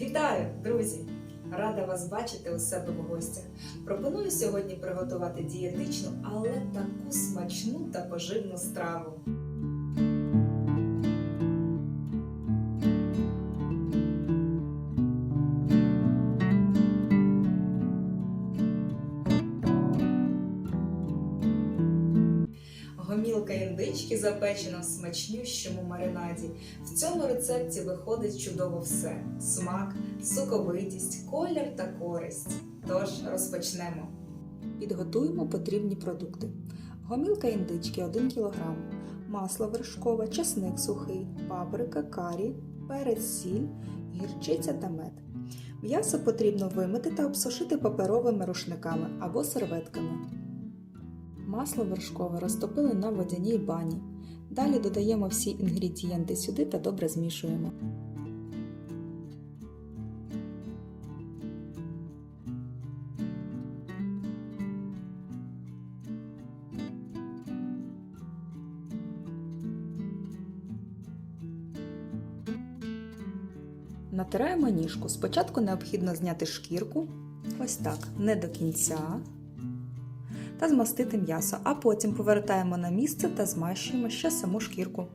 Вітаю, друзі! Рада вас бачити у себе в гостях. Пропоную сьогодні приготувати дієтичну, але таку смачну та поживну страву. Гомілка індички запечена в смачнющому маринаді. В цьому рецепті виходить чудово все: смак, соковитість, колір та користь. Тож розпочнемо. Підготуємо потрібні продукти: гомілка індички 1 кг, масло вершкове, чесник сухий, паприка, карі, перець, сіль, гірчиця та мед. М'ясо потрібно вимити та обсушити паперовими рушниками або серветками. Масло вершкове розтопили на водяній бані. Далі додаємо всі інгредієнти сюди та добре змішуємо. Натираємо ніжку. Спочатку необхідно зняти шкірку, ось так, не до кінця, та змастити м'ясо, а потім повертаємо на місце та змащуємо ще саму шкірку.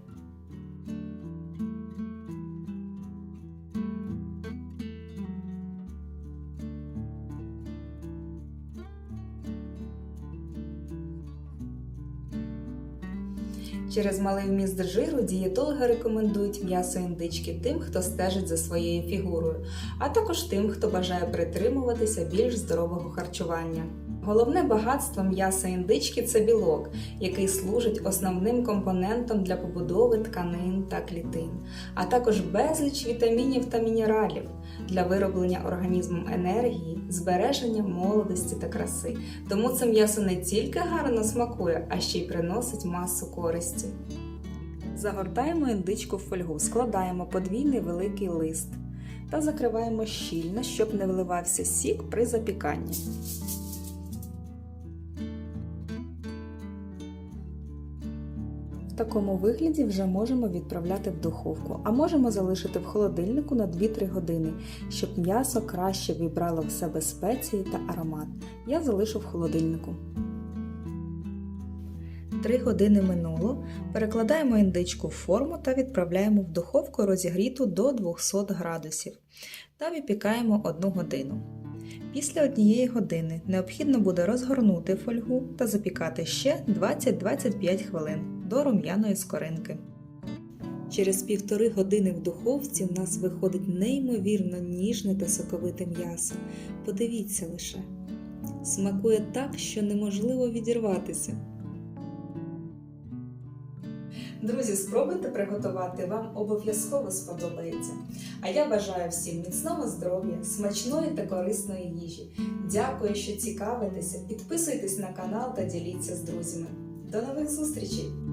Через малий вміст жиру дієтологи рекомендують м'ясо індички тим, хто стежить за своєю фігурою, а також тим, хто бажає притримуватися більш здорового харчування. Головне багатство м'яса індички це білок, який служить основним компонентом для побудови тканин та клітин, а також безліч вітамінів та мінералів для вироблення організмом енергії, збереження молодості та краси. Тому це м'ясо не тільки гарно смакує, а ще й приносить масу користі. Загортаємо індичку в фольгу, складаємо подвійний великий лист та закриваємо щільно, щоб не виливався сік при запіканні. В такому вигляді вже можемо відправляти в духовку, а можемо залишити в холодильнику на 2-3 години, щоб м'ясо краще вібрало в себе спеції та аромат. Я залишу в холодильнику. 3 години минуло. Перекладаємо індичку в форму та відправляємо в духовку розігріту до 200 градусів та випікаємо 1 годину. Після однієї години необхідно буде розгорнути фольгу та запікати ще 20-25 хвилин до рум'яної скоринки. Через півтори години в духовці в нас виходить неймовірно ніжне та соковите м'ясо. Подивіться лише. Смакує так, що неможливо відірватися. Друзі, спробуйте приготувати, вам обов'язково сподобається. А я бажаю всім міцного здоров'я, смачної та корисної їжі. Дякую, що цікавитеся. Підписуйтесь на канал та діліться з друзями. До нових зустрічей!